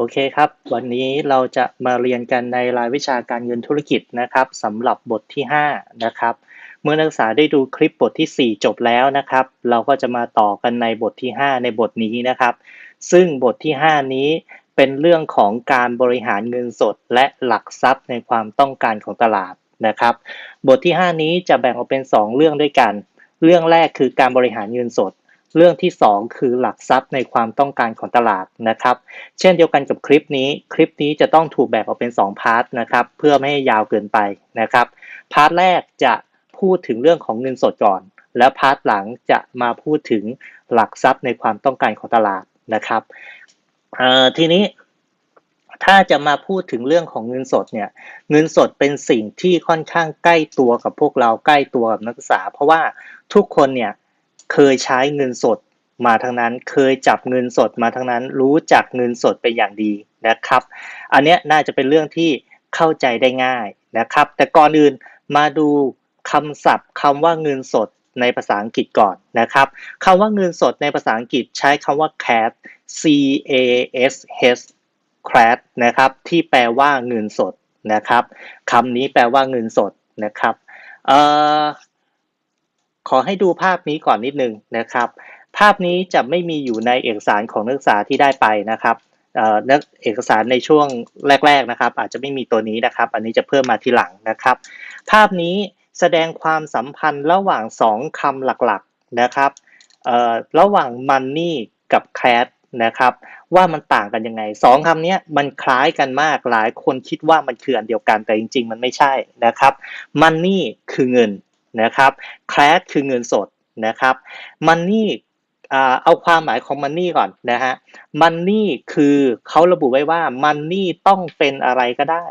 โอเคครับ วันนี้เราจะมาเรียนกันในรายวิชาการเงินธุรกิจนะครับสำหรับบทที่ 5 นะครับ เมื่อนักศึกษาได้ดูคลิปบทที่ 4 จบแล้วนะครับ เราก็จะมาต่อกันในบทที่ 5 ในบทนี้นะครับ ซึ่งบทที่ 5 นี้เป็นเรื่องของการบริหารเงินสดและหลักทรัพย์ในความต้องการของตลาดนะครับ บทที่ 5 นี้จะแบ่งออกเป็น 2 เรื่องด้วยกัน เรื่องแรกคือการบริหารเงินสด เรื่องที่ 2 คือหลักทรัพย์ในความต้องการของตลาดนะครับ เช่นเดียวกันกับคลิปนี้ คลิปนี้จะต้องถูกแบ่งออกเป็น 2 พาร์ทนะครับ เพื่อไม่ให้ยาวเกินไปนะครับ พาร์ทแรกจะพูดถึงเรื่องของเงินสดก่อน แล้วพาร์ทหลังจะมาพูดถึงหลักทรัพย์ในความต้องการของตลาดนะครับทีนี้ถ้าจะมาพูดถึงเรื่องของเงินสดเนี่ย เงินสดเป็นสิ่งที่ค่อนข้างใกล้ตัวกับพวกเราใกล้ตัวกับนักศึกษา เพราะว่าทุกคนเนี่ย เคยใช้เงินสดมาทั้งนั้น เคยจับเงินสดมาทั้งนั้น รู้จักเงินสดเป็นอย่างดีนะครับ อันนี้น่าจะเป็นเรื่องที่เข้าใจได้ง่ายนะครับ แต่ก่อนอื่นมาดูคำศัพท์คำว่าเงินสดในภาษาอังกฤษก่อนนะครับคำว่าเงินสดในภาษาอังกฤษใช้คำว่า cash c a s h cash นะครับที่แปลว่าเงินสดนะครับคำนี้แปลว่าเงินสดนะครับ ขอให้ดูภาพนี้ก่อนนิดนึงนะครับ ภาพนี้จะไม่มีอยู่ในเอกสารของนักศึกษาที่ได้ไปนะครับเอ่อนักเอกสารในช่วงแรก ๆนะครับ อาจจะไม่มีตัวนี้นะครับ อันนี้จะเพิ่มมาทีหลังนะครับ ภาพนี้แสดงความสัมพันธ์ระหว่างสองคำหลักๆนะครับเอ่อระหว่าง money กับ cash นะครับ ว่ามันต่างกันยังไงสองคำนี้มันคล้ายกันมากหลายคนคิดว่ามันคืออันเดียวกันแต่จริง ๆ มันไม่ใช่นะครับ money คือเงิน นะครับ cash คือเงินสดนะครับ money อ่เอาความหมายของ money ก่อนนะฮะ money คือเขาระบุไว้ว่า money ต้องเป็นอะไรก็ได้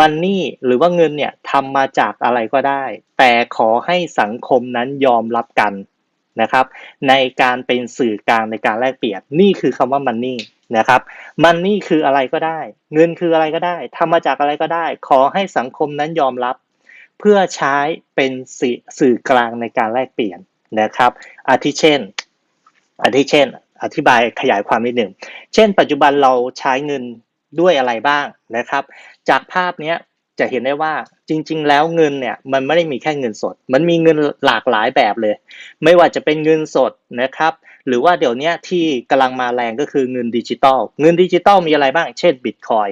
money หรือว่าเงินเนี่ยทำมาจากอะไรก็ได้ แต่ขอให้สังคมนั้นยอมรับกันนะครับ ในการเป็นสื่อกลางในการแลกเปลี่ยนนี่คือคำว่า money นะครับ money คืออะไรก็ได้ เงินคืออะไรก็ได้ทำมาจากอะไรก็ได้ ขอให้สังคมนั้นยอมรับ เพื่อใช้เป็นสื่อสื่อกลางในการแลกเปลี่ยนนะครับ อาทิเช่น อาทิเช่น อธิบายขยายความนิดหนึ่ง เช่น ปัจจุบันเราใช้เงินด้วยอะไรบ้างนะครับ จากภาพนี้จะเห็นได้ว่าจริง ๆ แล้วเงินเนี่ยมันไม่ได้มีแค่เงินสด มันมีเงินหลากหลายแบบเลย ไม่ว่าจะเป็นเงินสดนะครับ หรือว่าเดี๋ยวนี้ที่กำลังมาแรงก็คือเงินดิจิตอล เงินดิจิตอลมีอะไรบ้าง เช่นบิตคอย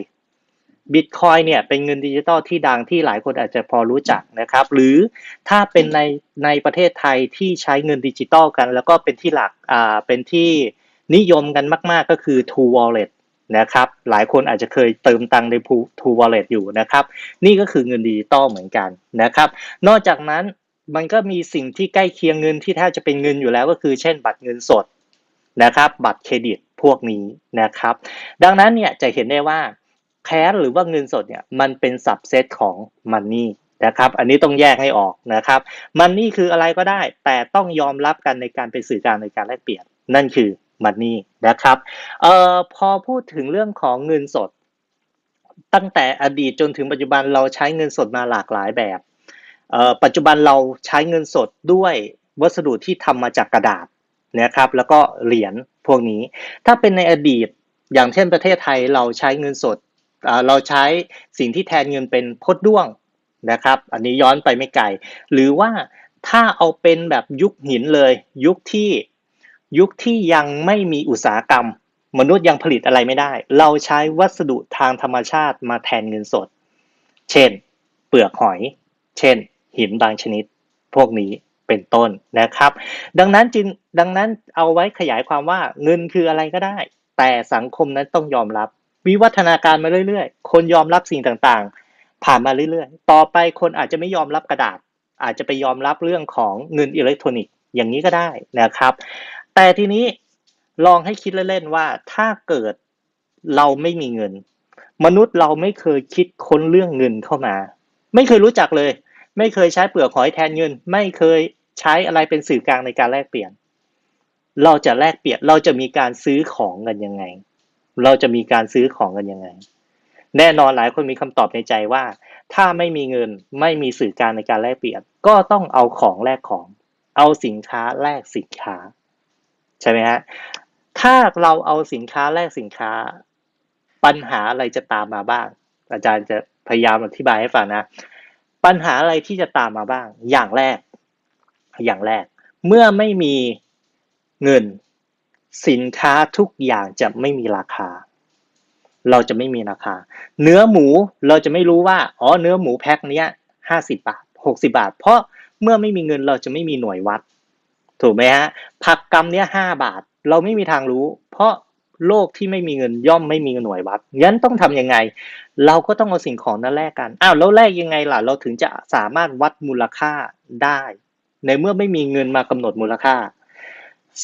บิตคอยเนี่ยเป็นเงินดิจิตอลที่ดังที่หลายคนอาจจะพอรู้จักนะครับ หรือถ้าเป็นในในประเทศไทยที่ใช้เงินดิจิตอลกัน แล้วก็เป็นที่หลักอ่าเป็นที่นิยมกันมาก ๆ ก็คือ True Wallet นะครับหลายคนอาจจะเคยเติมตังใน True Wallet อยู่นะครับ นี่ก็คือเงินดิจิตอลเหมือนกันนะครับ นอกจากนั้นมันก็มีสิ่งที่ใกล้เคียงเงินที่แทบจะเป็นเงินอยู่แล้วก็คือ เช่น บัตรเงินสดนะครับ บัตรเครดิตพวกนี้นะครับ ดังนั้นเนี่ยจะเห็นได้ว่า แคสหรือว่าเงินสดเนี่ยมันเป็นสับเซตของมันนี่นะครับ อันนี้ต้องแยกให้ออกนะครับ มันนี่คืออะไรก็ได้ แต่ต้องยอมรับกันในการเป็นสื่อกลางในการแลกเปลี่ยน นั่นคือมันนี่นะครับเอ่อพอพูดถึงเรื่องของเงินสด ตั้งแต่อดีตจนถึงปัจจุบันเราใช้เงินสดมาหลากหลายแบบเอ่อปัจจุบันเราใช้เงินสดด้วยวัสดุที่ทำมาจากกระดาษนะครับ แล้วก็เหรียญพวกนี้ ถ้าเป็นในอดีตอย่างเช่นประเทศไทยเราใช้เงินสด เราใช้สิ่งที่แทนเงินเป็นพดด้วงนะครับ อันนี้ย้อนไปไม่ไกล หรือว่าถ้าเอาเป็นแบบยุคหินเลย ยุคที่ยุคที่ยังไม่มีอุตสาหกรรม มนุษย์ยังผลิตอะไรไม่ได้ เราใช้วัสดุทางธรรมชาติมาแทนเงินสด เช่น เปลือกหอย เช่น หินบางชนิด พวกนี้เป็นต้นนะครับ ดังนั้นจึงดังนั้นเอาไว้ขยายความว่าเงินคืออะไรก็ได้ แต่สังคมนั้นต้องยอมรับ วิวัฒนาการมาเรื่อยๆ คนยอมรับสิ่งต่างๆ ผ่านมาเรื่อยๆ ต่อไปคนอาจจะไม่ยอมรับกระดาษ อาจจะไปยอมรับเรื่องของเงินอิเล็กทรอนิกส์อย่างนี้ก็ได้นะครับ แต่ทีนี้ลองให้คิดเล่นๆว่าถ้าเกิดเราไม่มีเงิน มนุษย์เราไม่เคยคิดค้นเรื่องเงินเข้ามา ไม่เคยรู้จักเลย ไม่เคยใช้เปลือกหอยแทนเงิน ไม่เคยใช้อะไรเป็นสื่อกลางในการแลกเปลี่ยน เราจะแลกเปลี่ยนเราจะมีการซื้อของกันยังไง เราจะมีการซื้อของกันยังไง แน่นอนหลายคนมีคำตอบในใจว่า ถ้าไม่มีเงินไม่มีสื่อกางในการแลกเปลี่ยน ก็ต้องเอาของแลกของ เอาสินค้าแลกสินค้า ใช่ไหมฮะถ้าเราเอาสินค้าแลกสินค้า ปัญหาอะไรจะตามมาบ้าง อาจารย์จะพยายามอธิบายให้ฟังนะ ปัญหาอะไรที่จะตามมาบ้าง อย่างแรก อย่างแรก เมื่อไม่มีเงิน สินค้าทุกอย่างจะไม่มีราคา เราจะไม่มีราคา เนื้อหมูเราจะไม่รู้ว่า อ๋อ เนื้อหมูแพ็คเนี้ยห้าสิบาทหกสิบาท เพราะเมื่อไม่มีเงินเราจะไม่มีหน่วยวัด ถูกไหมฮะ ผักกำเนี้ยห้าบาท เราไม่มีทางรู้ เพราะโลกที่ไม่มีเงินย่อมไม่มีหน่วยวัด งั้นต้องทำยังไง เราก็ต้องเอาสิ่งของนั้นแลกกัน อ้าวแล้วแลกยังไงล่ะ เราถึงจะสามารถวัดมูลค่าได้ ในเมื่อไม่มีเงินมากำหนดมูลค่า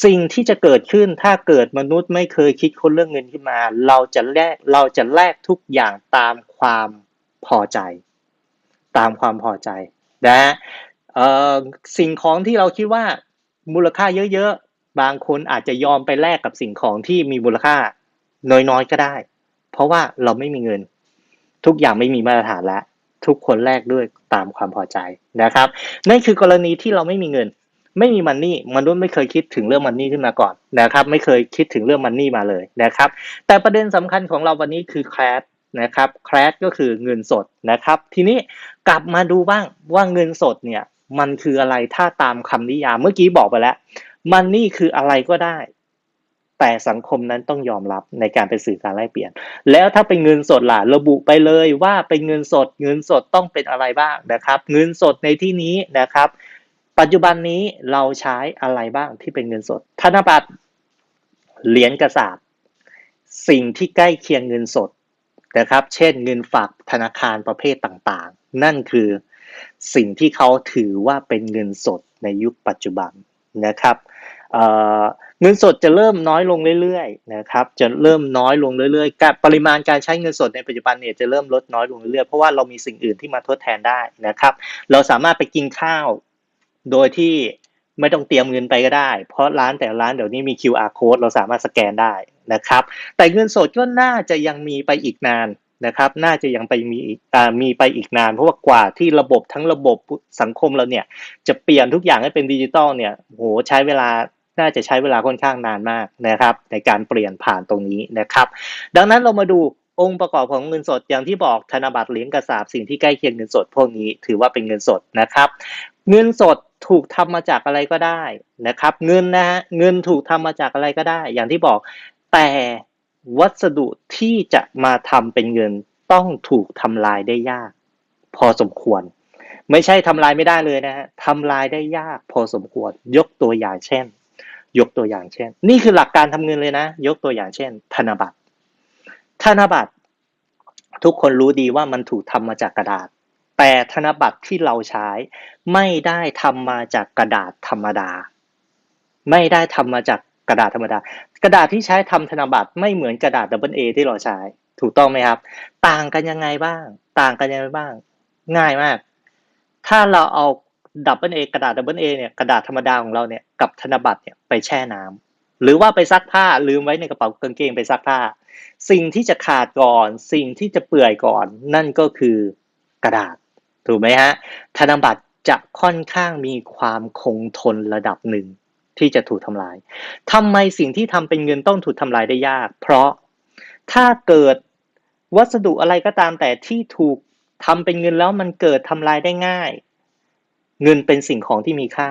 สิ่งที่จะเกิดขึ้นถ้าเกิดมนุษย์ไม่เคยคิดค้นเรื่องเงินขึ้นมา เราจะแลกเราจะแลกทุกอย่างตามความพอใจ ตามความพอใจนะสิ่งของที่เราคิดว่ามูลค่าเยอะๆ บางคนอาจจะยอมไปแลกกับสิ่งของที่มีมูลค่าน้อยๆก็ได้ เพราะว่าเราไม่มีเงิน ทุกอย่างไม่มีมาตรฐานแล้วทุกคนแลกด้วยตามความพอใจนะครับ นั่นคือกรณีที่เราไม่มีเงิน ไม่มีมันนี่มนุษย์ไม่เคยคิดถึงเรื่องมันนี่ขึ้นมาก่อนนะครับไม่เคยคิดถึงเรื่องมันนี่มาเลยนะครับ แต่ประเด็นสำคัญของเราวันนี้คือแคลสนะครับแคลสก็คือเงินสดนะครับ ทีนี้กลับมาดูบ้างว่าเงินสดเนี่ยมันคืออะไรถ้าตามคำนิยามเมื่อกี้บอกไปแล้วมันนี่คืออะไรก็ได้ แต่สังคมนั้นต้องยอมรับในการเป็นสื่อการแลกเปลี่ยน แล้วถ้าเป็นเงินสดล่ะระบุไปเลยว่าเป็นเงินสด เงินสดต้องเป็นอะไรบ้างนะครับ เงินสดในที่นี้นะครับ ปัจจุบันนี้เราใช้อะไรบ้างที่เป็นเงินสด ธนบัตร เหรียญกระสาบสิ่งที่ใกล้เคียงเงินสดนะครับ เช่นเงินฝากธนาคารประเภทต่างๆ นั่นคือสิ่งที่เขาถือว่าเป็นเงินสดในยุคปัจจุบันนะครับเเงินสดจะเริ่มน้อยลงเรื่อยๆนะครับ จะเริ่มน้อยลงเรื่อยๆการปริมาณการใช้เงินสดในปัจจุบันเนี่ยจะเริ่มลดน้อยลงเรื่อยๆ เพราะว่าเรามีสิ่งอื่นที่มาทดแทนได้นะครับ เราสามารถไปกินข้าว โดยที่ไม่ต้องเตรียมเงินไปก็ได้ เพราะร้านแต่ร้านเดี๋ยวนี้มี QR code เราสามารถสแกนได้นะครับ แต่เงินสดก็น่าจะยังมีไปอีกนานนะครับ น่าจะยังไปมีอ่ามีไปอีกนาน เพราะว่ากว่าที่ระบบทั้งระบบสังคมเราเนี่ย จะเปลี่ยนทุกอย่างให้เป็นดิจิตอลเนี่ยโหใช้เวลาน่าจะใช้เวลาค่อนข้างนานมากนะครับ ในการเปลี่ยนผ่านตรงนี้นะครับ ดังนั้นเรามาดูองค์ประกอบของเงินสดอย่างที่บอกธนบัตรเหรียญกระสาบสิ่งที่ใกล้เคียงเงินสดพวกนี้ถือว่าเป็นเงินสดนะครับ เงินสดถูกทำมาจากอะไรก็ได้นะครับ เงินนะฮะเงินถูกทำมาจากอะไรก็ได้ อย่างที่บอก แต่วัสดุที่จะมาทำเป็นเงินต้องถูกทำลายได้ยาก พอสมควร ไม่ใช่ทำลายไม่ได้เลยนะฮะทำลายได้ยาก พอสมควร ยกตัวอย่างเช่น ยกตัวอย่างเช่น นี่คือหลักการทำเงินเลยนะ ยกตัวอย่างเช่น ธนบัตรธนบัตรทุกคนรู้ดีว่ามันถูกทำมาจากกระดาษ แต่ธนบัตรที่เราใช้ ไม่ได้ทำมาจากกระดาษธรรมดา ไม่ได้ทำมาจากกระดาษธรรมดา กระดาษที่ใช้ทำธนบัตรไม่เหมือนกระดาษดับเบิลเอที่เราใช้ ถูกต้องไหมครับ ต่างกันยังไงบ้าง ต่างกันยังไงบ้าง ง่ายมาก ถ้าเราเอาดับเบิลเอกระดาษดับเบิลเอเนี่ยกระดาษธรรมดาของเราเนี่ยกับธนบัตรเนี่ยไปแช่น้ำหรือว่าไปซักผ้าลืมไว้ในกระเป๋ากางเกงไปซักผ้า สิ่งที่จะขาดก่อน สิ่งที่จะเปื่อยก่อน นั่นก็คือกระดาษ ถูกไหมฮะธนบัตรจะค่อนข้างมีความคงทนระดับหนึ่งที่จะถูกทำลายทำไมสิ่งที่ทำเป็นเงินต้องถูกทำลายได้ยาก เพราะถ้าเกิดวัสดุอะไรก็ตามแต่ที่ถูกทำเป็นเงินแล้วมันเกิดทำลายได้ง่าย เงินเป็นสิ่งของที่มีค่า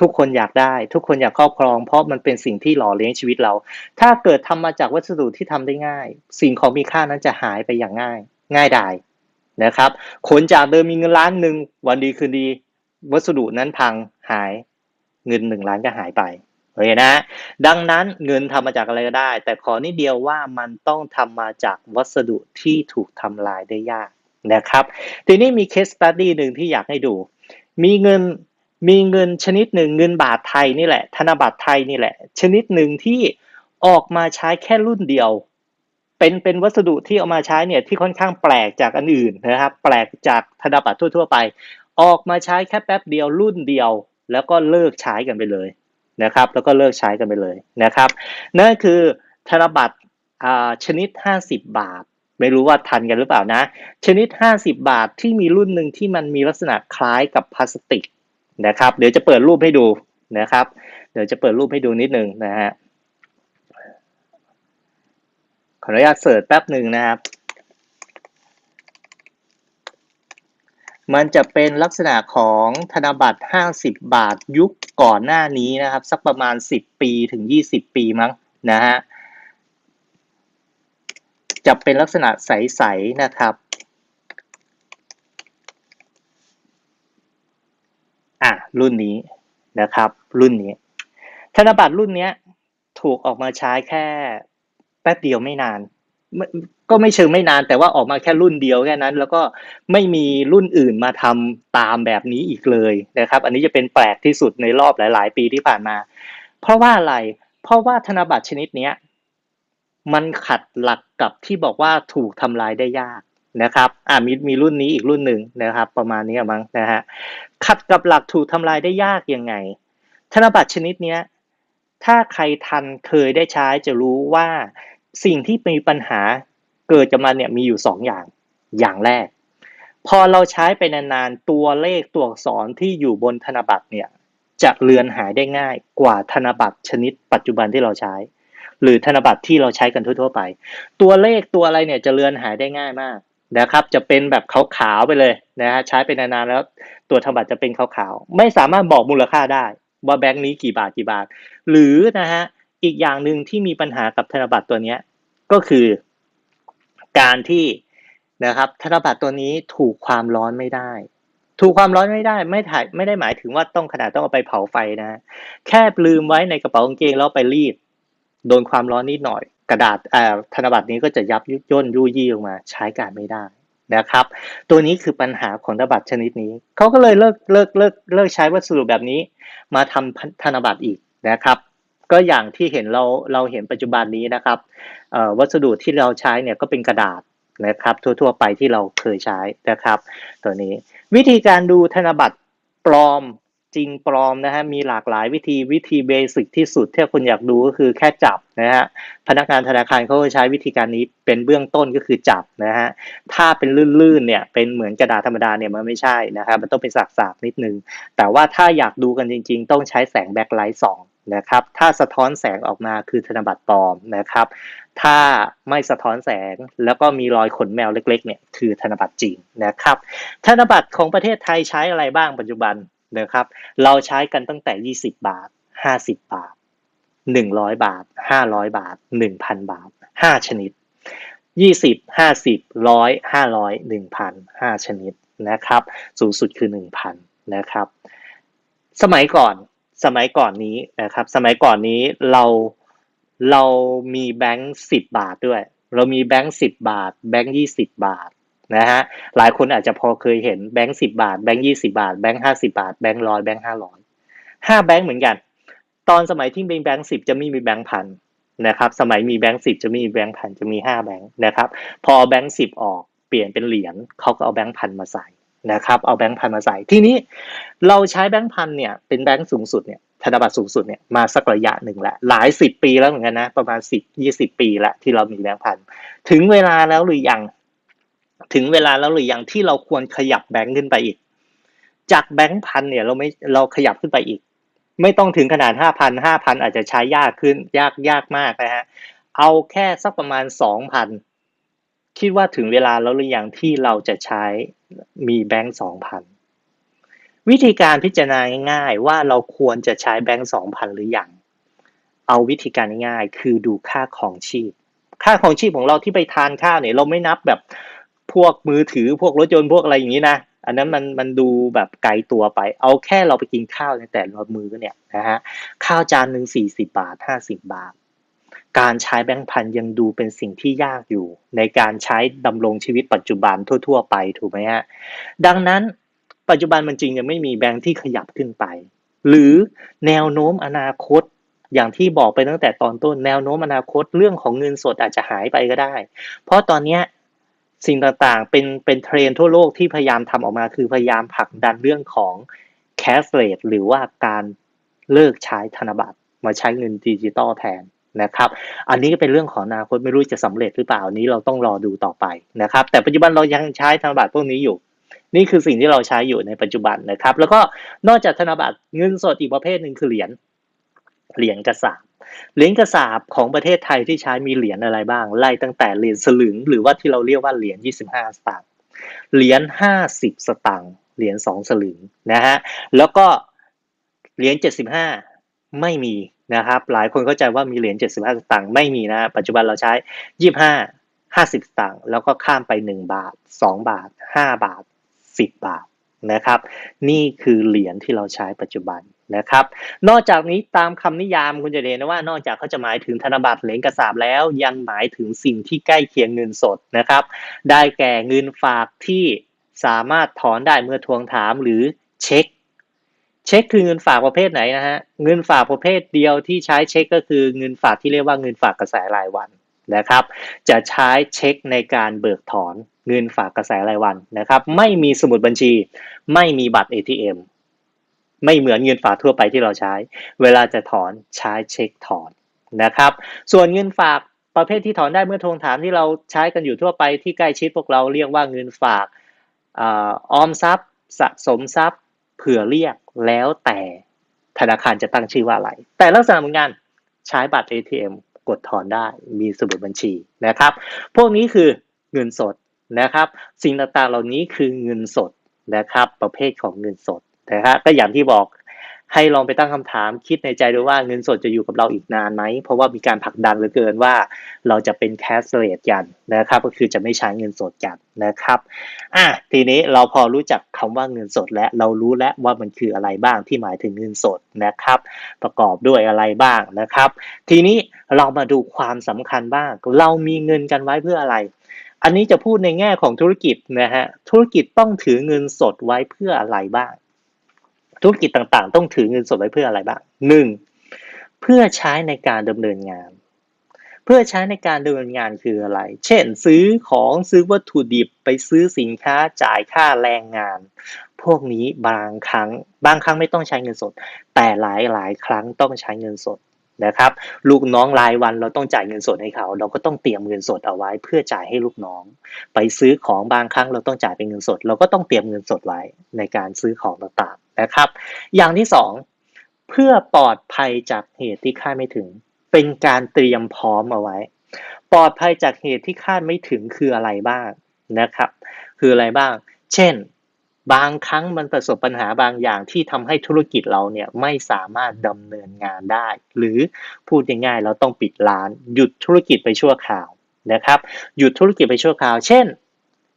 ทุกคนอยากได้ ทุกคนอยากครอบครอง เพราะมันเป็นสิ่งที่หล่อเลี้ยงชีวิตเรา ถ้าเกิดทำมาจากวัสดุที่ทำได้ง่าย สิ่งของมีค่านั้นจะหายไปอย่างง่าย ง่ายดาย นะครับคนจากเดิมมีเงินล้านหนึ่งวันดีคืนดี วัสดุนั้นพังหายเงินหนึ่งล้านก็หายไปโอเคนะดังนั้นเงินทำมาจากอะไรก็ได้ แต่ขอนิดเดียวว่ามันต้องทำมาจากวัสดุที่ถูกทำลายได้ยากนะครับ ทีนี้มี case study หนึ่งที่อยากให้ดู มีเงินมีเงินชนิดหนึ่งเงินบาทไทยนี่แหละ ธนบัตรไทยนี่แหละ ชนิดหนึ่งที่ออกมาใช้แค่รุ่นเดียว เป็นเป็นวัสดุที่เอามาใช้เนี่ยที่ค่อนข้างแปลกจากอันอื่นนะครับ แปลกจากธนบัตรทั่ว ๆ ไป ออกมาใช้แค่แป๊บเดียวรุ่นเดียว แล้วก็เลิกใช้กันไปเลยนะครับ แล้วก็เลิกใช้กันไปเลยนะครับ นั่นคือธนบัตรอ่าชนิด 50 บาท ไม่รู้ว่าทันกันหรือเปล่านะ ชนิด 50 บาทที่มีรุ่นหนึ่งที่มันมีลักษณะคล้ายกับพลาสติกนะครับ เดี๋ยวจะเปิดรูปให้ดูนะครับ เดี๋ยวจะเปิดรูปให้ดูนิดหนึ่งนะฮะ ข ข ออนุญาตเสิร์ชแป๊บหนึ่งนะครับ มันจะเป็นลักษณะของธนบัตร 50 บาทยุคก่อนหน้านี้นะครับ สักประมาณ 10 ปีถึง 20 ปีมั้งนะฮะจะเป็นลักษณะใส ๆ นะครับอะรุ่นนี้นะครับ รุ่นนี้ ธนบัตรรุ่นเนี้ยถูกออกมาใช้แค่ ป๊บเดียวไม่นานก็ไม่เชิงไม่นานแต่ว่าออกมาแค่รุ่นเดียวแค่นั้น แล้วก็ไม่มีรุ่นอื่นมาทำตามแบบนี้อีกเลยนะครับ อันนี้จะเป็นแปลกที่สุดในรอบหลาย ๆ ปีที่ผ่านมา เพราะว่าอะไร เพราะว่าธนบัตรชนิดเนี้ยมันขัดหลักกับที่บอกว่าถูกทำลายได้ยากนะครับ อ่ามีมีรุ่นนี้อีกรุ่นหนึ่งนะครับ ประมาณนี้มั้งนะฮะขัดกับหลักถูกทำลายได้ยากยังไง ธนบัตรชนิดเนี้ยถ้าใครทันเคยได้ใช้จะรู้ว่า สิ่งที่มีปัญหาเกิดจากมันเนี่ยมีอยู่สองอย่าง อย่างแรก พอเราใช้ไปนานๆ ตัวเลขตัวอักษรที่อยู่บนธนบัตรเนี่ยจะเลือนหายได้ง่ายกว่าธนบัตรชนิดปัจจุบันที่เราใช้ หรือธนบัตรที่เราใช้กันทั่ว ๆ ไป ตัวเลขตัวอะไรเนี่ยจะเลือนหายได้ง่ายมากนะครับ จะเป็นแบบขาวๆไปเลยนะฮะใช้ไปนานๆแล้วตัวธนบัตรจะเป็นขาวๆไม่สามารถบอกมูลค่าได้ ว่าแบงค์นี้กี่บาทกี่บาท หรือนะฮะอีกอย่างหนึ่งที่มีปัญหากับธนบัตรตัวเนี้ย ก็คือการที่นะครับธนบัตรตัวนี้ถูกความร้อนไม่ได้ ถูกความร้อนไม่ได้ไม่ถ่ายไม่ได้หมายถึงว่าต้องขนาดต้องเอาไปเผาไฟนะ แค่ลืมไว้ในกระเป๋ากางเกงแล้วไปรีด โดนความร้อนนิดหน่อย กระดาษธนบัตรนี้ก็จะยับยุย่นยุ่ยี่ออกมา ใช้การไม่ได้นะครับ ตัวนี้คือปัญหาของธนบัตรชนิดนี้เขาก็เลยเลิกเลิกเลิกเลิกใช้วัสดุแบบนี้ มาทำธนบัตรอีกนะครับ ก็อย่างที่เห็นเราเราเห็นปัจจุบันนี้นะครับวัสดุที่เราใช้เนี่ยก็เป็นกระดาษนะครับ ทั่วๆไปที่เราเคยใช้นะครับ ตัวนี้วิธีการดูธนบัตรปลอมจริงปลอมนะฮะมีหลากหลายวิธีวิธีเบสิกที่สุดที่คุณอยากดูก็คือแค่จับนะฮะพนักงานธนาคารเขาใช้วิธีการนี้เป็นเบื้องต้นก็คือจับนะฮะถ้าเป็นลื่นๆเนี่ยเป็นเหมือนกระดาษธรรมดาเนี่ยมันไม่ใช่นะครับมันต้องเป็นสากๆนิดนึงแต่ว่าถ้าอยากดูกันจริง ๆ ต้องใช้แสงแบ็คไลท์สอง นะครับ ถ้าสะท้อนแสงออกมาคือธนบัตรปลอมนะครับ ถ้าไม่สะท้อนแสงแล้วก็มีรอยขนแมวเล็กๆเนี่ยคือธนบัตรจริงนะครับ ธนบัตรของประเทศไทยใช้อะไรบ้างปัจจุบันนะครับ เราใช้กันตั้งแต่ 20 บาท 50 บาท 100 บาท 500 บาท 1,000 บาท 5 ชนิด 20 50 100 500 1,000 5 ชนิดนะครับ สูงสุดคือ 1,000 นะครับ สมัยก่อน สมัยก่อนนี้นะครับ สมัยก่อนนี้เราเรามีแบงค์สิบบาทด้วย เรามีแบงค์สิบบาท แบงค์ยี่สิบบาทนะฮะหลายคนอาจจะพอเคยเห็นแบงค์สิบาทแบงค์ยี่สิบาทแบงค์ห้าสิบาทแบงค์ร้อยแบงค์ห้าร้อยห้าแบงค์เหมือนกัน ตอนสมัยที่มีแบงค์สิบจะไม่มีแบงค์พันนะครับสมัยมีแบงค์สิบจะไม่มีแบงค์พันจะมีห้าแบงค์นะครับพอแบงค์สิบออกเปลี่ยนเป็นเหรียญเขาก็เอาแบงค์พันมาใส่ นะครับเอาแบงค์พันมาใส่ทีนี้เราใช้แบงค์พันเนี่ยเป็นแบงค์สูงสุดเนี่ยธนบัตรสูงสุดเนี่ยมาสักระยะหนึ่งแล้วหลายสิบปีแล้วเหมือนกันนะประมาณสิบยี่สิบปีแล้วที่เรามีแบงค์พันถึงเวลาแล้วหรือยัง ถึงเวลาแล้วหรือยังที่เราควรขยับแบงค์ขึ้นไปอีก จากแบงค์พันเนี่ยเราไม่เราขยับขึ้นไปอีก ไม่ต้องถึงขนาดห้าพันห้าพันอาจจะใช้ยากขึ้นยากยากมากนะฮะเอาแค่สักประมาณสองพัน คิดว่าถึงเวลาแล้วหรือยังที่เราจะใช้มีแบงค์สองพันวิธีการพิจารณาง่ายๆว่าเราควรจะใช้แบงค์สองพันหรือยังเอาวิธีการง่ายๆคือดูค่าของชีพ ค่าของชีพของเราที่ไปทานข้าวเนี่ยเราไม่นับแบบพวกมือถือพวกรถยนต์พวกอะไรอย่างนี้นะอันนั้นมันมันดูแบบไกลตัวไป เอาแค่เราไปกินข้าวในแต่ละมือเนี่ยนะฮะข้าวจานหนึ่งสี่สิบาทห้าสิบบาท การใช้แบงค์พันยังดูเป็นสิ่งที่ยากอยู่ ในการใช้ดำรงชีวิตปัจจุบันทั่ว ๆ ไปถูกไหมฮะดังนั้นปัจจุบันมันจริงยังไม่มีแบงค์ที่ขยับขึ้นไป หรือแนวโน้มอนาคตอย่างที่บอกไปตั้งแต่ตอนต้นแนวโน้มอนาคตเรื่องของเงินสดอาจจะหายไปก็ได้ เพราะตอนนี้สิ่งต่างๆเป็นเป็นเทรนทั่วโลกที่พยายามทำออกมาคือพยายามผลักดันเรื่องของ cash r a t หรือว่าการเลิกใช้ธนบัตรมาใช้เงินดิจิตอลแทน นะครับ อันนี้ก็เป็นเรื่องของอนาคตไม่รู้จะสำเร็จหรือเปล่านี้เราต้องรอดูต่อไปนะครับ แต่ปัจจุบันเรายังใช้ธนบัตรพวกนี้อยู่ นี่คือสิ่งที่เราใช้อยู่ในปัจจุบันนะครับ แล้วก็นอกจากธนบัตรเงินสดอีกประเภทหนึ่งคือเหรียญเหรียญกระสาบเหรียญกระสาบของประเทศไทยที่ใช้มีเหรียญอะไรบ้าง ไล่ตั้งแต่เหรียญสลึง หรือว่าที่เราเรียกว่าเหรียญ 25 สตางค์เหรียญ 50 สตางค์เหรียญ 2 สลึงนะฮะแล้วก็เหรียญ 75 ไม่มี นะครับ หลายคนเข้าใจว่ามีเหรียญ 75 สตางค์ไม่มีนะปัจจุบันเราใช้ 25 50 สตางค์แล้วก็ข้ามไป 1 บาท 2 บาท 5 บาท 10 บาทนะครับ นี่คือเหรียญที่เราใช้ปัจจุบันนะครับ นอกจากนี้ตามคำนิยามคุณจะเห็นนะว่านอกจากเขาจะหมายถึงธนบัตรเหรียญกระสาบแล้วยังหมายถึงสิ่งที่ใกล้เคียงเงินสดนะครับ ได้แก่เงินฝากที่สามารถถอนได้เมื่อทวงถามหรือเช็ค เช็คคือเงินฝากประเภทไหนนะฮะ เงินฝากประเภทเดียวที่ใช้เช็คก็คือเงินฝากที่เรียกว่าเงินฝากกระแสรายวันนะครับ จะใช้เช็คในการเบิกถอนเงินฝากกระแสรายวันนะครับ ไม่มีสมุดบัญชี ไม่มีบัตร ATM ไม่เหมือนเงินฝากทั่วไปที่เราใช้ เวลาจะถอนใช้เช็คถอนนะครับ ส่วนเงินฝากประเภทที่ถอนได้เมื่อทวงถามที่เราใช้กันอยู่ทั่วไปที่ใกล้ชิดพวกเราเรียกว่าเงินฝากออมทรัพย์ สะสมทรัพย์ เผื่อเรียกแล้วแต่ธนาคารจะตั้งชื่อว่าอะไร แต่ลักษณะเหมือนกันใช้บัตร ATM กดถอนได้มีสมุดบัญชีนะครับ พวกนี้คือเงินสดนะครับ สิ่งต่างๆเหล่านี้คือเงินสดนะครับ ประเภทของเงินสดนะฮะก็อย่างที่บอก ให้ลองไปตั้งคำถามคิดในใจดูว่าเงินสดจะอยู่กับเราอีกนานไหม เพราะว่ามีการผลักดันเหลือเกินว่าเราจะเป็นแคสเลตกันนะครับ ก็คือจะไม่ใช้เงินสดกันนะครับอะทีนี้เราพอรู้จักคำว่าเงินสดและเรารู้แล้วว่ามันคืออะไรบ้างที่หมายถึงเงินสดนะครับ ประกอบด้วยอะไรบ้างนะครับ ทีนี้เรามาดูความสำคัญบ้าง เรามีเงินกันไว้เพื่ออะไรอันนี้จะพูดในแง่ของธุรกิจนะฮะ ธุรกิจต้องถือเงินสดไว้เพื่ออะไรบ้าง ธุรกิจต่างๆ ต้องถือเงินสดไว้เพื่ออะไรบ้างหนึ่งเพื่อใช้ในการดำเนินงาน เพื่อใช้ในการดำเนินงานคืออะไร เช่น ซื้อของซื้อวัตถุดิบไปซื้อสินค้าจ่ายค่าแรงงาน พวกนี้บางครั้ง บางครั้งไม่ต้องใช้เงินสด แต่หลายหลายครั้งต้องใช้เงินสดนะครับ ลูกน้องรายวันเราต้องจ่ายเงินสดให้เขา เราก็ต้องเตรียมเงินสดเอาไว้ เพื่อจ่ายให้ลูกน้อง ไปซื้อของบางครั้งเราต้องจ่ายเป็นเงินสด เราก็ต้องเตรียมเงินสดไว้ในการซื้อของต่าง นะครับ อย่างที่สองเพื่อปลอดภัยจากเหตุที่คาดไม่ถึง เป็นการเตรียมพร้อมเอาไว้ ปลอดภัยจากเหตุที่คาดไม่ถึงคืออะไรบ้างนะครับ คืออะไรบ้าง เช่น บางครั้งมันประสบปัญหาบางอย่างที่ทำให้ธุรกิจเราเนี่ยไม่สามารถดำเนินงานได้ หรือพูดง่ายๆเราต้องปิดร้าน หยุดธุรกิจไปชั่วคราวนะครับ หยุดธุรกิจไปชั่วคราว เช่น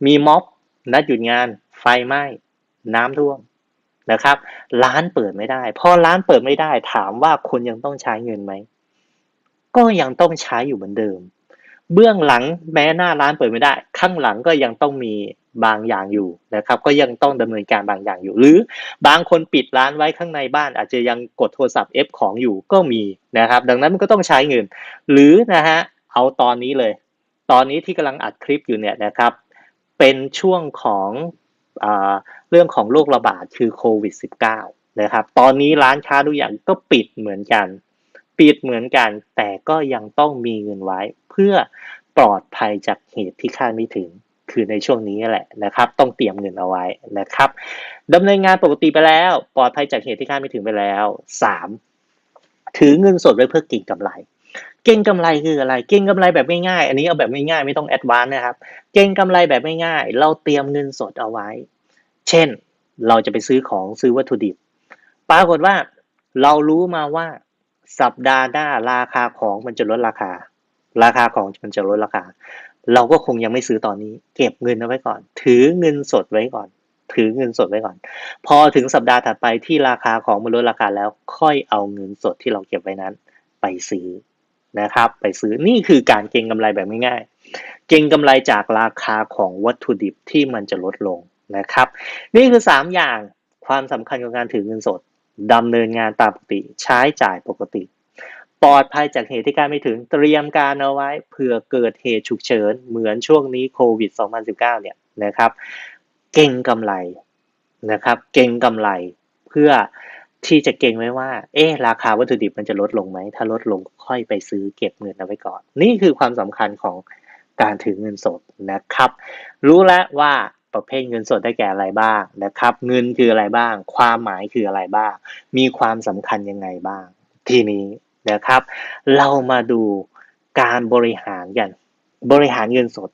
มีม็อบนัดหยุดงาน ไฟไหม้ น้ำท่วม นะครับ ร้านเปิดไม่ได้พอร้านเปิดไม่ได้ ถามว่าคนยังต้องใช้เงินไหมก็ยังต้องใช้อยู่เหมือนเดิม เบื้องหลังแม้หน้าร้านเปิดไม่ได้ ข้างหลังก็ยังต้องมีบางอย่างอยู่นะครับ ก็ยังต้องดำเนินการบางอย่างอยู่ หรือบางคนปิดร้านไว้ข้างในบ้าน อาจจะยังกดโทรศัพท์เอฟของอยู่ก็มีนะครับ ดังนั้นมันก็ต้องใช้เงิน หรือนะฮะเอาตอนนี้เลย ตอนนี้ที่กำลังอัดคลิปอยู่เนี่ยนะครับ เป็นช่วงของ เรื่องของโรคระบาดคือโควิด -19 นะครับ ตอนนี้ร้านค้าทุกอย่างก็ปิดเหมือนกัน ปิดเหมือนกัน แต่ก็ยังต้องมีเงินไว้ เพื่อปลอดภัยจากเหตุที่คาดไม่ถึง คือในช่วงนี้แหละนะครับ ต้องเตรียมเงินเอาไว้นะครับดำเนินงานปกติไปแล้ว ปลอดภัยจากเหตุที่คาดไม่ถึงไปแล้ว 3. ถือเงินสดไว้เพื่อเก็งกำไรเก่งกำไรคืออะไร เก่งกำไรแบบง่ายๆ อันนี้เอาแบบง่ายๆ ไม่ต้องแอดวานซ์นะครับ เก่งกำไรแบบง่ายๆ เราเตรียมเงินสดเอาไว้ เช่น เราจะไปซื้อของซื้อวัตถุดิบ ปรากฏว่าเรารู้มาว่าสัปดาห์หน้าราคาของมันจะลดราคา ราคาของมันจะลดราคา เราก็คงยังไม่ซื้อตอนนี้ เก็บเงินเอาไว้ก่อน ถือเงินสดไว้ก่อน ถือเงินสดไว้ก่อน พอถึงสัปดาห์ถัดไปที่ราคาของมันลดราคาแล้ว ค่อยเอาเงินสดที่เราเก็บไว้นั้น ไปซื้อนะครับ ไปซื้อนี่คือการเก็งกำไรแบบง่ายๆเก็งกำไรจากราคาของวัตถุดิบที่มันจะลดลง นะครับ นี่คือ 3 อย่างความสำคัญของการถือเงินสดดำเนินงานตามปกติ ใช้จ่ายปกติ ปลอดภัยจากเหตุที่การไม่ถึงเตรียมการเอาไว้เผื่อเกิดเหตุฉุกเฉิน เหมือนช่วงนี้โควิด 2019 เนี่ยนะครับ เก่งกำไรนะครับ เก่งกำไรเพื่อที่จะเก่งไว้ว่า เอ๊ราคาวัตถุดิบมันจะลดลงไหม ถ้าลดลงค่อยไปซื้อเก็บเงินเอาไว้ก่อน นี่คือความสำคัญของการถือเงินสดนะครับ รู้แล้วว่า ประเภทเงินสดได้แก่อะไรบ้างนะครับ เงินคืออะไรบ้าง ความหมายคืออะไรบ้าง มีความสำคัญยังไงบ้าง ทีนี้นะครับ เรามาดูการบริหารกัน บริหารเงินสด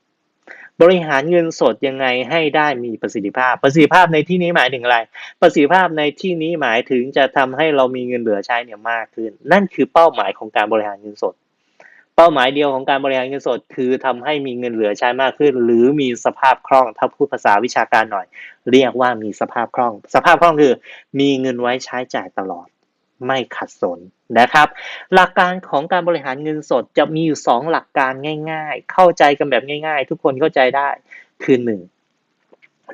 บริหารเงินสดยังไงให้ได้มีประสิทธิภาพ ประสิทธิภาพในที่นี้หมายถึงอะไร ประสิทธิภาพในที่นี้หมายถึงจะทำให้เรามีเงินเหลือใช้เนี่ยมากขึ้น นั่นคือเป้าหมายของการบริหารเงินสด เป้าหมายเดียวของการบริหารเงินสด คือทำให้มีเงินเหลือใช้มากขึ้น หรือมีสภาพคล่องถ้าพูดภาษาวิชาการหน่อย เรียกว่ามีสภาพคล่อง สภาพคล่องคือ มีเงินไว้ใช้จ่ายตลอด ไม่ขัดสนนะครับ หลักการของการบริหารเงินสดจะมีอยู่สองหลักการง่าย ๆ เข้าใจกันแบบง่าย ๆ ทุกคนเข้าใจได้คือหนึ่ง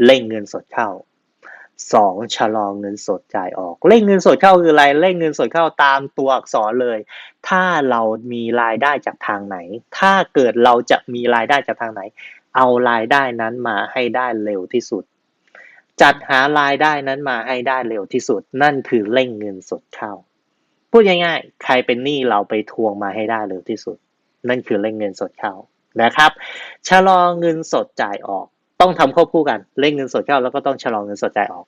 เร่งเงินสดเข้า สองชะลอเงินสดจ่ายออกเร่งเงินสดเข้าคืออะไรเร่งเงินสดเข้าตามตัวอักษรเลย ถ้าเรามีรายได้จากทางไหน ถ้าเกิดเราจะมีรายได้จากทางไหน เอารายได้นั้นมาให้ได้เร็วที่สุด จัดหารายได้นั้นมาให้ได้เร็วที่สุด นั่นคือเร่งเงินสดเข้าพูดง่ายๆ ใครเป็นหนี้เราไปทวงมาให้ได้เร็วที่สุด นั่นคือเร่งเงินสดเข้านะครับชะลอเงินสดจ่ายออก ต้องทำควบคู่กันเร่งเงินสดเข้าแล้วก็ต้องชะลอเงินสดจ่ายออก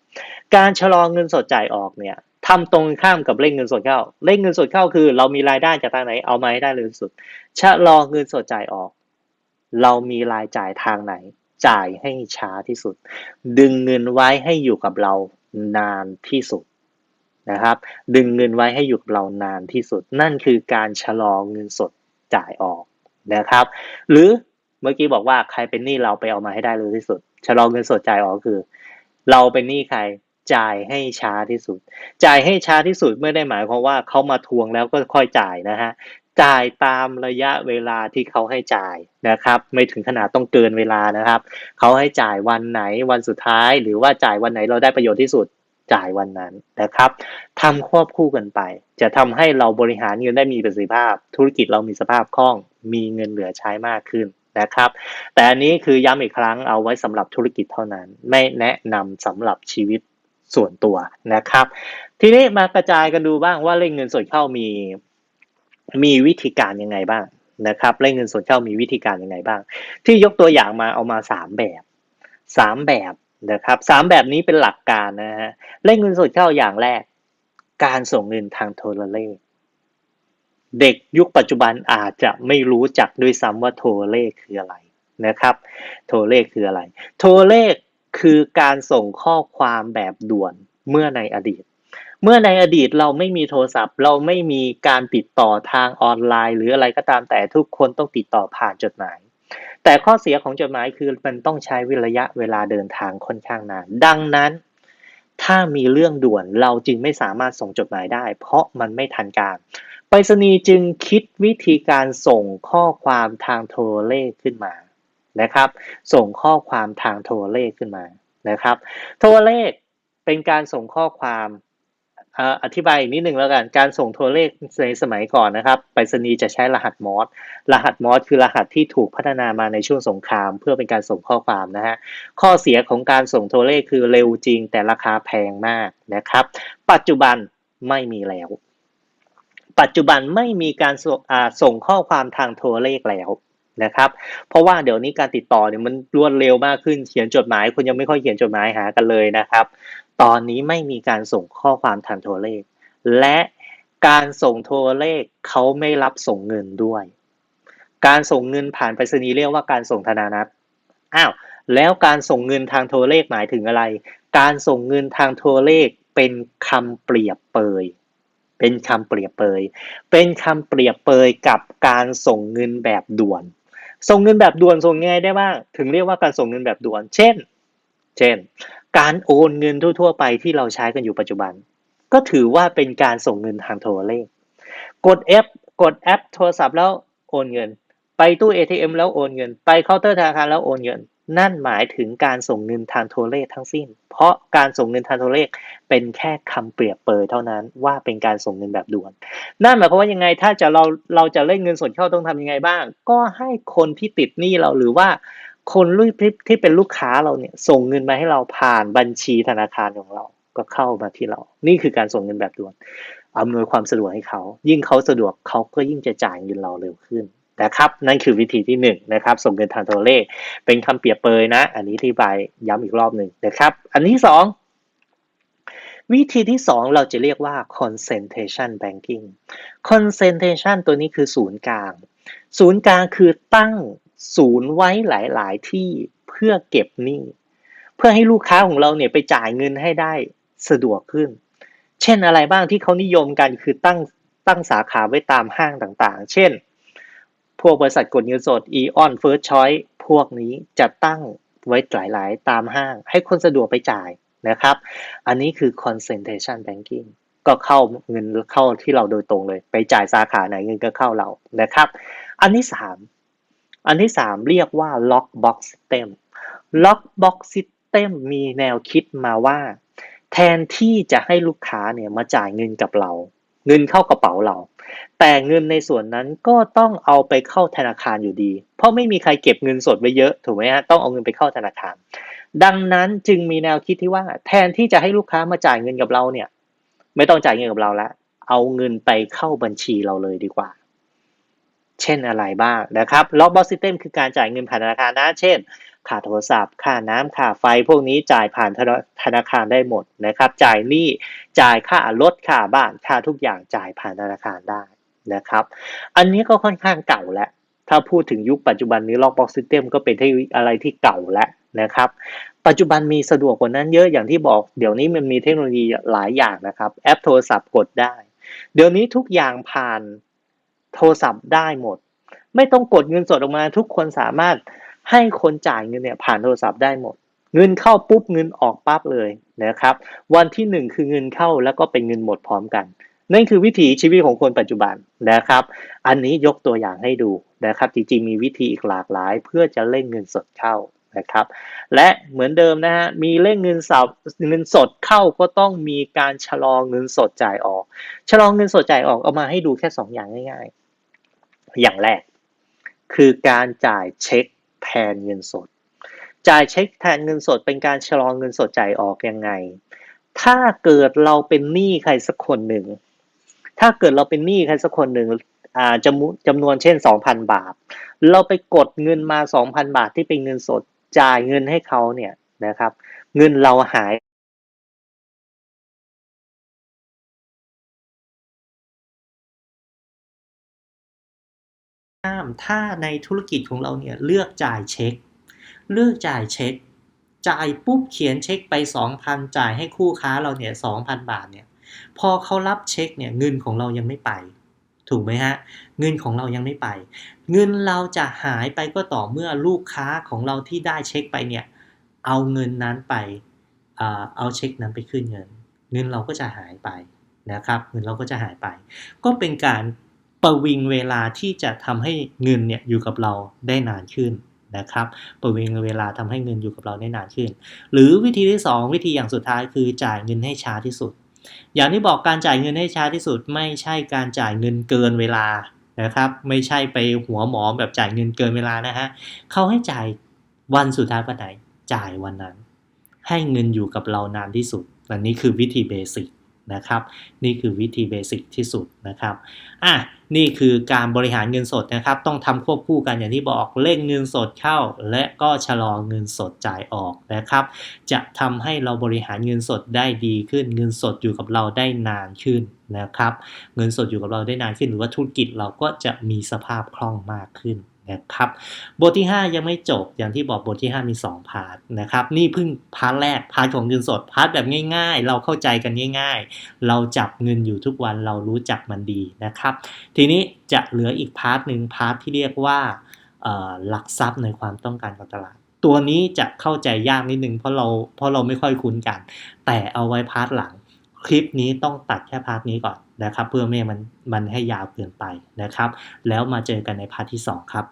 การชะลอเงินสดจ่ายออกเนี่ยทำตรงข้ามกับเร่งเงินสดเข้า เร่งเงินสดเข้าคือ เรามีรายได้จากทางไหนเอามาให้ได้เร็วสุด ชะลอเงินสดจ่ายออก เรามีรายจ่ายทางไหน จ่ายให้ช้าที่สุด ดึงเงินไว้ให้อยู่กับเรานานที่สุดนะครับ ดึงเงินไว้ให้อยู่กับเรานานที่สุด นั่นคือการชะลอเงินสดจ่ายออกนะครับ หรือ เมื่อกี้บอกว่าใครเป็นหนี้เราไปเอามาให้ได้เร็วที่สุดชะลอเงินสดจ่ายออกคือ เราเป็นหนี้ใครจ่ายให้ช้าที่สุด จ่ายให้ช้าที่สุดไม่ได้หมายความว่าเขามาทวงแล้วก็ค่อยจ่ายนะฮะจ่ายตามระยะเวลาที่เขาให้จ่ายนะครับ ไม่ถึงขนาดต้องเกินเวลานะครับ เขาให้จ่ายวันไหนวันสุดท้าย หรือว่าจ่ายวันไหนเราได้ประโยชน์ที่สุดจ่ายวันนั้นนะครับทำควบคู่กันไป จะทำให้เราบริหารเงินได้มีประสิทธิภาพ ธุรกิจเรามีสภาพคล่อง มีเงินเหลือใช้มากขึ้น นะครับ แต่อันนี้คือย้ำอีกครั้งเอาไว้สำหรับธุรกิจเท่านั้น ไม่แนะนำสำหรับชีวิตส่วนตัวนะครับ ทีนี้มากระจายกันดูบ้างว่าเร่งเงินสดเข้ามีมีวิธีการยังไงบ้างนะครับเร่งเงินสดเข้ามีวิธีการยังไงบ้าง ที่ยกตัวอย่างมาเอามาสามแบบสามแบบนะครับสามแบบนี้เป็นหลักการนะฮะเร่งเงินสดเข้าอย่างแรก การส่งเงินทางโทรเลข เด็กยุคปัจจุบันอาจจะไม่รู้จักด้วยซ้ำว่าโทรเลขคืออะไรนะครับ โทรเลขคืออะไร โทรเลขคือการส่งข้อความแบบด่วนเมื่อในอดีต เมื่อในอดีตเราไม่มีโทรศัพท์ เราไม่มีการติดต่อทางออนไลน์ หรืออะไรก็ตามแต่ทุกคนต้องติดต่อผ่านจดหมาย แต่ข้อเสียของจดหมายคือมันต้องใช้วิระยะเวลาเดินทางค่อนข้างนาน ดังนั้น ถ้ามีเรื่องด่วนเราจึงไม่สามารถส่งจดหมายได้ เพราะมันไม่ทันการไปรษณีย์จึงคิดวิธีการส่งข้อความทางโทรเลขขึ้นมานะครับ ส่งข้อความทางโทรเลขขึ้นมานะครับ โทรเลขเป็นการส่งข้อความ อธิบายอีกนิดหนึ่งแล้วกัน การส่งโทรเลขในสมัยก่อนนะครับ ไปรษณีย์จะใช้รหัสมอส รหัสมอสคือรหัสที่ถูกพัฒนามาในช่วงสงคราม เพื่อเป็นการส่งข้อความนะฮะ ข้อเสียของการส่งโทรเลขคือเร็วจริง แต่ราคาแพงมากนะครับ ปัจจุบันไม่มีแล้ว ปัจจุบันไม่มีการส่งข้อความทางโทรเลขแล้วนะครับ เพราะว่าเดี๋ยวนี้การติดต่อเนี่ยมันรวดเร็วมากขึ้น เขียนจดหมายคุณยังไม่ค่อยเขียนจดหมายหากันเลยนะครับ ตอนนี้ไม่มีการส่งข้อความทางโทรเลข และการส่งโทรเลขเขาไม่รับส่งเงินด้วย การส่งเงินผ่านไปรษณีย์เรียกว่าการส่งธนานัตอ้าวแล้วการส่งเงินทางโทรเลขหมายถึงอะไร การส่งเงินทางโทรเลขเป็นคำเปรียบเปย เป็นคำเปรียบเปย เป็นคำเปรียบเปยกับการส่งเงินแบบด่วน ส่งเงินแบบด่วนส่งไงได้บ้างถึงเรียกว่าการส่งเงินแบบด่วน เช่น เช่น การโอนเงินทั่ว ๆ ไปที่เราใช้กันอยู่ปัจจุบัน ก็ถือว่าเป็นการส่งเงินทางโทรเลข กดแอปกดแอปโทรศัพท์แล้วโอนเงิน ไปตู้ ATM แล้วโอนเงิน ไปเคาน์เตอร์ธนาคารแล้วโอนเงิน นั่นหมายถึงการส่งเงินทางโทรเลขทั้งสิ้น เพราะการส่งเงินทางโทรเลขเป็นแค่คำเปรียบเปยเท่านั้นว่าเป็นการส่งเงินแบบด่วน นั่นหมายความว่ายังไงถ้าจะเราเราจะเล่นเงินสดเข้าต้องทำยังไงบ้าง ก็ให้คนที่ติดหนี้เราหรือว่า คนรุ่นที่เป็นลูกค้าเราเนี่ย ส่งเงินมาให้เราผ่านบัญชีธนาคารของเรา ก็เข้ามาที่เรา นี่คือการส่งเงินแบบด่วนอำนวยความสะดวกให้เขา ยิ่งเขาสะดวกเขาก็ยิ่งจะจ่ายเงินเราเร็วขึ้นนะครับ นั่นคือวิธีที่1นนะครับ ส่งเงินทางโทรเลข เป็นคำเปรียบเปยนะ อันนี้อธิบายย้ำอีกรอบหนึ่งนะครับ อันที่ 2 วิธีที่ 2 เราจะเรียกว่า concentration banking concentration ตัวนี้คือศูนย์กลาง ศูนย์กลางคือตั้ง ศูนย์ไว้หลาย ๆ ที่เพื่อเก็บหนี้เพื่อให้ลูกค้าของเราเนี่ยไปจ่ายเงินให้ได้สะดวกขึ้น เช่นอะไรบ้างที่เขานิยมกันคือตั้งตั้งสาขาไว้ตามห้างต่างๆ เช่น พวกบริษัทกดเงินสด Eon First Choice พวกนี้จะตั้งไว้หลาย ๆ ตามห้าง ให้คนสะดวกไปจ่ายนะครับ อันนี้คือ concentration banking ก็เข้าเงินเข้าที่เราโดยตรงเลย ไปจ่ายสาขาไหนเงินก็เข้าเรานะครับ อันที่สาม อันที่สามเรียกว่า lock box system lock box system มีแนวคิดมาว่า แทนที่จะให้ลูกค้าเนี่ยมาจ่ายเงินกับเรา เงินเข้ากระเป๋าเรา แต่เงินในส่วนนั้นก็ต้องเอาไปเข้าธนาคารอยู่ดี เพราะไม่มีใครเก็บเงินสดไว้เยอะถูกไหมฮะต้องเอาเงินไปเข้าธนาคาร ดังนั้นจึงมีแนวคิดที่ว่า แทนที่จะให้ลูกค้ามาจ่ายเงินกับเราเนี่ย ไม่ต้องจ่ายเงินกับเราละเอาเงินไปเข้าบัญชีเราเลยดีกว่า เช่นอะไรบ้างนะครับล็อกบ็อกซิสเต็มคือการจ่ายเงินผ่านธนาคารนะ เช่น ค่าโทรศัพท์ ค่าน้ำค่าไฟ พวกนี้จ่ายผ่านธนาคารได้หมดนะครับ จ่ายหนี้ จ่ายค่ารถ ค่าบ้าน ค่าทุกอย่างจ่ายผ่านธนาคารได้นะครับ อันนี้ก็ค่อนข้างเก่าแล้ว ถ้าพูดถึงยุคปัจจุบันนี้ล็อกบ็อกซิสเต็มก็เป็นที่อะไรที่เก่าแล้วนะครับ ปัจจุบันมีสะดวกกว่านั้นเยอะอย่างที่บอก เดี๋ยวนี้มันมีเทคโนโลยีหลายอย่างนะครับ แอปโทรศัพท์กดได้ เดี๋ยวนี้ทุกอย่างผ่าน โทรศัพท์ได้หมด ไม่ต้องกดเงินสดออกมา ทุกคนสามารถให้คนจ่ายเงินเนี่ยผ่านโทรศัพท์ได้หมด เงินเข้าปุ๊บเงินออกปั๊บเลยนะครับ วันที่หนึ่งคือเงินเข้าแล้วก็เป็นเงินหมดพร้อมกันนั่นคือวิถีชีวิตของคนปัจจุบันนะครับ อันนี้ยกตัวอย่างให้ดูนะครับ จริงๆ มีวิธีอีกหลากหลาย เพื่อจะเล่นเงินสดเข้านะครับ และเหมือนเดิมนะฮะ มีเล่นเงินสดเงินสดเข้าก็ต้องมีการชะลอเงินสดจ่ายออก ชะลอเงินสดจ่ายออกเอามาให้ดูแค่ 2ออย่างง่าย ๆ อย่างแรก คือการจ่ายเช็คแทนเงินสด จ่ายเช็คแทนเงินสด เป็นการชะลอเงินสดจ่ายออกยังไง ถ้าเกิดเราเป็นหนี้ใครสักคนหนึ่ง ถ้าเกิดเราเป็นหนี้ใครสักคนหนึ่งจำจำนวนเช่น 2,000 บาท เราไปกดเงินมา 2,000 บาทที่เป็นเงินสด จ่ายเงินให้เขาเนี่ยนะครับ เงินเราหาย ห้ามถ้าในธุรกิจของเราเนี่ยเลือกจ่ายเช็ค เลือกจ่ายเช็ค จ่ายปุ๊บเขียนเช็คไป 2,000 จ่ายให้คู่ค้าเราเนี่ย2,000 บาทเนี่ยพอเขารับเช็คเนี่ยเงินของเรายังไม่ไป ถูกไหมฮะ เงินของเรายังไม่ไป เงินเราจะหายไปก็ต่อเมื่อลูกค้าของเราที่ได้เช็คไปเนี่ยเอาเงินนั้นไปเอาเช็คนั้นไปขึ้นเงิน เงินเราก็จะหายไปนะครับ เงินเราก็จะหายไป ก็เป็นการ ประวิงเวลาที่จะทำให้เงินเนี่ยอยู่กับเราได้นานขึ้นนะครับประวิงเวลาทำให้เงินอยู่กับเราได้นานขึ้น หรือวิธีที่ 2 วิธีอย่างสุดท้ายคือจ่ายเงินให้ช้าที่สุด อย่างที่บอกการจ่ายเงินให้ช้าที่สุด ไม่ใช่การจ่ายเงินเกินเวลานะครับ ไม่ใช่ไปหัวหมอแบบจ่ายเงินเกินเวลานะฮะเขาให้จ่ายวันสุดท้ายวันไหนจ่ายวันนั้น ให้เงินอยู่กับเรานานที่สุดอันนี้คือวิธีเบสิก นะครับ นี่คือวิธีเบสิกที่สุดนะครับอะนี่คือการบริหารเงินสดนะครับ ต้องทำควบคู่กันอย่างที่บอกเร่งเงินสดเข้า และก็ชะลอเงินสดจ่ายออกนะครับ จะทำให้เราบริหารเงินสดได้ดีขึ้น เงินสดอยู่กับเราได้นานขึ้นนะครับ เงินสดอยู่กับเราได้นานขึ้น หรือว่าธุรกิจเราก็จะมีสภาพคล่องมากขึ้น นะครับบทที่ 5 ยังไม่จบอย่างที่บอกบทที่ 5 มี 2 พาร์ทนะครับนี่เพิ่งพาร์ทแรกพาร์ทของเงินสดพาร์ทแบบง่าย ๆ เราเข้าใจกันง่าย ๆ เราจับเงินอยู่ทุกวันเรารู้จักมันดีนะครับ ทีนี้จะเหลืออีกพาร์ทหนึ่งพาร์ทที่เรียกว่าหลักทรัพย์ในความต้องการของตลาด ตัวนี้จะเข้าใจยากนิดนึงเพราะเราเพราะเราไม่ค่อยคุ้นกัน แต่เอาไว้พาร์ทหลังคลิปนี้ต้องตัดแค่พาร์ทนี้ก่อน นะครับ เพื่อไม่มันมันให้ยาวเกินไปนะครับ แล้วมาเจอกันในพาร์ทที่ 2 ครับ